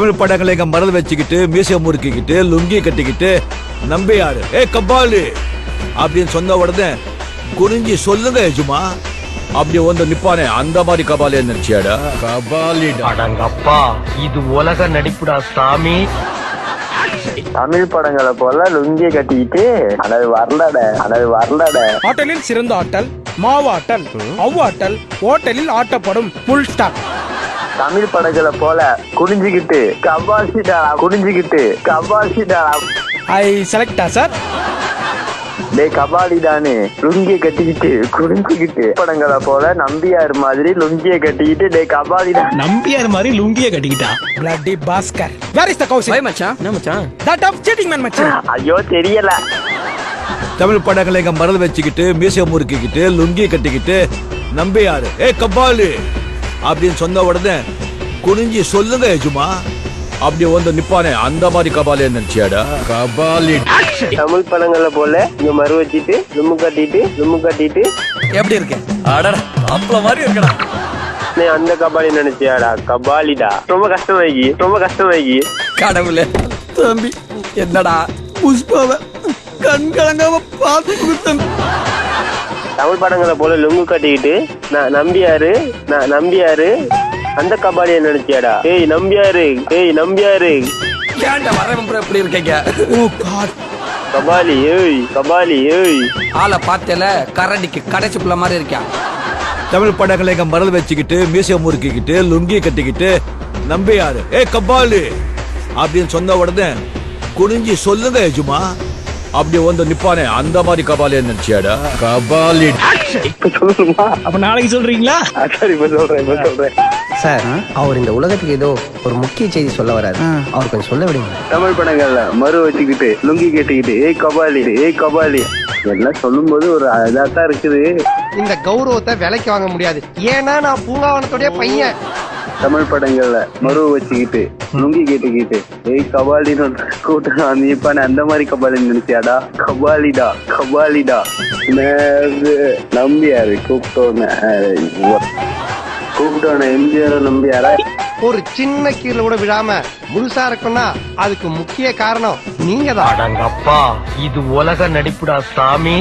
தமிழ் படங்களை எங்க மறந்து வச்சுக்கிட்டு மீசை முறுக்கிக்கிட்டு லுங்கி கட்டிக்கிட்டு நம்பியாரு ஏ கபாலு! அப்படின்னு சொன்ன உடனே குனிஞ்சி சொல்லுங்க எஜுமா! அப்படி வந்து நிப்பானே அந்த மாதிரி கபாலி நினைச்சியாடா கபாலிடா. அடங்கப்பா இது உலக நடிப்புடா சாமி. தமிழ் படங்களை போல லுங்கிய கட்டிக்கிட்டு அனது வரலட அனது வரலட. ஆட்டலில் சிறந்த ஆட்டல் மாவாட்டல் அவ்வாட்டல் ஓட்டலில் ஆட்டப்படும் புல் ஸ்டாக் தமிழ் படங்களை போல குனிஞ்சுக்கிட்டு கபாசிடா குனிஞ்சுக்கிட்டு கபாசிடா ஐ செலக்டா சார்? டேய் கபாலிடான்னு லுங்கிய கட்டிக்கிட்டு குனிஞ்சுக்கிட்டு படங்களை போல நம்பியார் மாதிரி லுங்கிய கட்டிக்கிட்டு டேய் கபாலிடா நம்பியார் மாதிரி லுங்கிய கட்டிக்கிட்டா? Bloody Bhaskar where is the Kousi மச்சான்? என்ன மச்சான்? தட் ஆஃப் சீட்டிங் மேன் மச்சான். ஐயோ தெரியல. தமிழ் படங்களை எங்க மறந்து வச்சுக்கிட்டு மீசை முறுக்கிக்கிட்டு லுங்கி கட்டிக்கிட்டு நம்பியாரு. ஏ கபாலு. அப்படின்னு சொன்ன உடனே குனிஞ்சி சொல்லுங்க எஜுமா அப்படி வந்து நிப்பானே. அந்த மாதிரி கபாலி நினைச்சியாடா. கபாலி. தமிழ் படங்களை போல இங்க மறு வச்சிட்டு லும்மு கட்டிட்டு லும்மு கட்டிட்டு. எப்படி இருக்கு? அடடா அப்பள மாதிரி இருக்கடா. நீ அந்த கபாலி நினைச்சியாடா. கபாலிடா. ரொம்ப கஷ்டமாகி ரொம்ப கஷ்டமாகி கடவுளே தம்பி என்னடா? புஷ்பாவ கண் கலங்காம பார்த்து கொடுத்தேன். தமிழ் படங்களை போல லுங்கு கட்டிக்கிட்டு நான் நம்பியாரு நான் நம்பியாரு அந்த கபாலிய நினைச்சியாடா? ஏய் நம்பியாரு ஏய் நம்பியாரு. ஏன்டா வரவன் ப்ரோ இப்படி இருக்கீங்க? கபாலி ஏய் கபாலி ஏய். ஆளை பார்த்தல கரடிக்கு கடைசி புள்ள மாதிரி இருக்கான் தமிழ் படங்களை எங்க மறந்து வச்சுக்கிட்டு மீசை முறுக்கிக்கிட்டு லுங்கி கட்டிக்கிட்டு நம்பியாரு ஏ கபாலு அப்படின்னு சொன்ன உடனே குனிஞ்சி சொல்லுங்க எஜுமா அப்படி வந்து நிப்பானே அந்த மாதிரி கபாலி நினைச்சியாடா? கபாலி. இப்ப சொல்லணுமா அப்ப நாளைக்கு சொல்றீங்களா? சரி இப்ப சொல்றேன் இப்ப சொல்றேன். சார் அவர் இந்த உலகத்துக்கு ஏதோ ஒரு முக்கிய செய்தி சொல்ல வராரு. அவர் கொஞ்சம் சொல்ல விடுங்க. தமிழ் படங்கள்ல மறு வச்சுக்கிட்டு லுங்கி கட்டிக்கிட்டு ஏய் கபாலி ஏய் கபாலி. எல்லாம் சொல்லும்போது ஒரு இதா தான் இருக்குது. இந்த கௌரவத்தை விலைக்கு வாங்க முடியாது. ஏன்னா நான் பூங்காவனத்துடைய பையன். தமிழ் படங்கள்ல மறு வச்சுக்கிட்டு லுங்கி கேட்டுக்கிட்டு ஏய் கபாலின்னு கூட்டம் நீ இப்ப அந்த மாதிரி கபாலி நினைச்சியாடா? கபாலிடா கபாலிடா. நம்பியாரு கூப்பிட்டோன்னு கூப்பிட்டோன்னு எம்ஜிஆர் நம்பியாரா ஒரு சின்ன கீழ கூட விழாம முழுசா இருக்கும்னா அதுக்கு முக்கிய காரணம் நீங்க தான் அடங்கப்பா இது உலக நடிப்புடா சாமி.